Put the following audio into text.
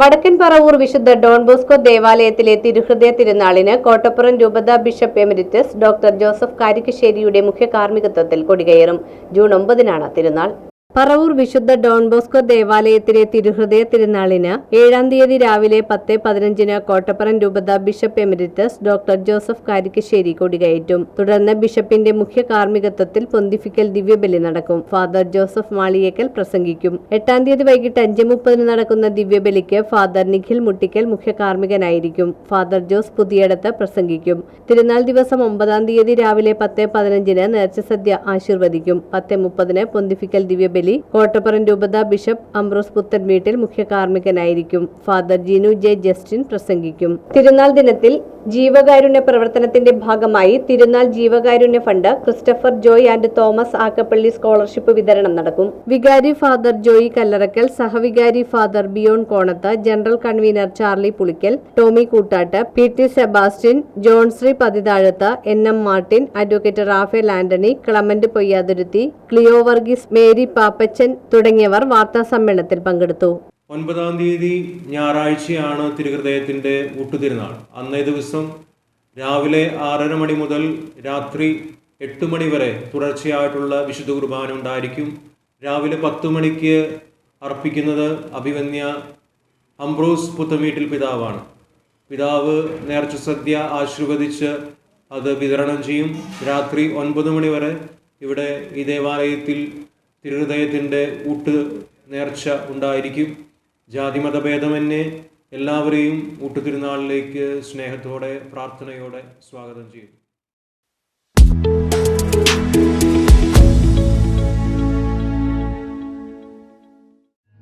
വടക്കൻ പറവൂർ വിശുദ്ധ Don Bosco ദേവാലയത്തിലെ തിരുഹൃദയ തിരുനാളിന് കോട്ടപ്പുറം രൂപത ബിഷപ്പ് എമിരിറ്റസ് ഡോക്ടർ ജോസഫ് കാരിക്കശ്ശേരിയുടെ മുഖ്യ കാർമ്മികത്വത്തിൽ കൊടികയറും. ജൂൺ ഒമ്പതിനാണ് തിരുനാൾ. പറവൂർ വിശുദ്ധ ഡോൺ ബോസ്കോ ദേവാലയത്തിലെ തിരുഹൃദയ തിരുനാളിന് ഏഴാം തീയതി രാവിലെ പത്ത് പതിനഞ്ചിന് കോട്ടപ്പുറം രൂപത bishop emeritus doctor Joseph Karikkassery കൊടികയറ്റും. തുടർന്ന് ബിഷപ്പിന്റെ മുഖ്യ കാർമ്മികത്വത്തിൽ പൊന്തിഫിക്കൽ ദിവ്യബലി നടക്കും. ഫാദർ ജോസഫ് മാളിയേക്കൽ പ്രസംഗിക്കും. എട്ടാം തീയതി വൈകിട്ട് അഞ്ച് മുപ്പതിന് നടക്കുന്ന ദിവ്യബലിക്ക് ഫാദർ നിഖിൽ മുട്ടിക്കൽ മുഖ്യ കാർമ്മികനായിരിക്കും. ഫാദർ ജോസ് പുതിയടത്ത് പ്രസംഗിക്കും. തിരുനാൾ ദിവസം ഒമ്പതാം തീയതി രാവിലെ പത്ത് പതിനഞ്ചിന് നേർച്ച സദ്യ ആശീർവദിക്കും. പത്ത് മുപ്പതിന് പൊന്തിഫിക്കൽ ദിവ്യബലി കോട്ടപ്പുറം രൂപത ബിഷപ്പ് അംബ്രോസ് പുത്തൻ വീട്ടിൽ മുഖ്യ കാർമ്മികനായിരിക്കും. ഫാദർ ജിനു ജെ ജസ്റ്റിൻ പ്രസംഗിക്കും. തിരുനാൾ ദിനത്തിൽ ജീവകാരുണ്യ പ്രവർത്തനത്തിന്റെ ഭാഗമായി തിരുനാൾ ജീവകാരുണ്യ fund Christopher Joy and Thomas Akkappally scholarship വിതരണം നടക്കും. വികാരി father Joy Kallarakkal സഹവികാരി father Biyon Konath general convener Charly Pulikkal Tomy Koottatt P T Sebastian Johnsree Pathithazhath N M Martin advocate Raphael Antony Clement Poyyathuruthy Cleo Varghese Mary Pappachan തുടങ്ങിയവർ വാർത്താ സമ്മേളനത്തിൽ പങ്കെടുത്തു. ഒൻപതാം തീയതി ഞായറാഴ്ചയാണ് തിരുഹൃദയത്തിന്റെ ഊട്ടുതിരുനാൾ അന്നേ ദിവസം രാവിലെ ആറര മണി മുതൽ രാത്രി എട്ട് മണി വരെ തുടർച്ചയായിട്ടുള്ള വിശുദ്ധ കുർബാന ഉണ്ടായിരിക്കും. രാവിലെ പത്ത് മണിക്ക് അർപ്പിക്കുന്നത് അഭിവന്യ അംബ്രോസ് പുത്തമീട്ടിൽ പിതാവാണ്. പിതാവ് നേർച്ച സദ്യ ആശീർവദിച്ച് അത് വിതരണം ചെയ്യും. രാത്രി ഒൻപത് മണി വരെ ഇവിടെ ഈ ദേവാലയത്തിൽ തിരുഹൃദയത്തിന്റെ ഊട്ട് നേർച്ച ഉണ്ടായിരിക്കും. ജാതിമതഭേദമന്യേ എല്ലാവരെയും ഊട്ടുതിരുനാളിലേക്ക് സ്നേഹത്തോടെ പ്രാർത്ഥനയോടെ സ്വാഗതം ചെയ്യും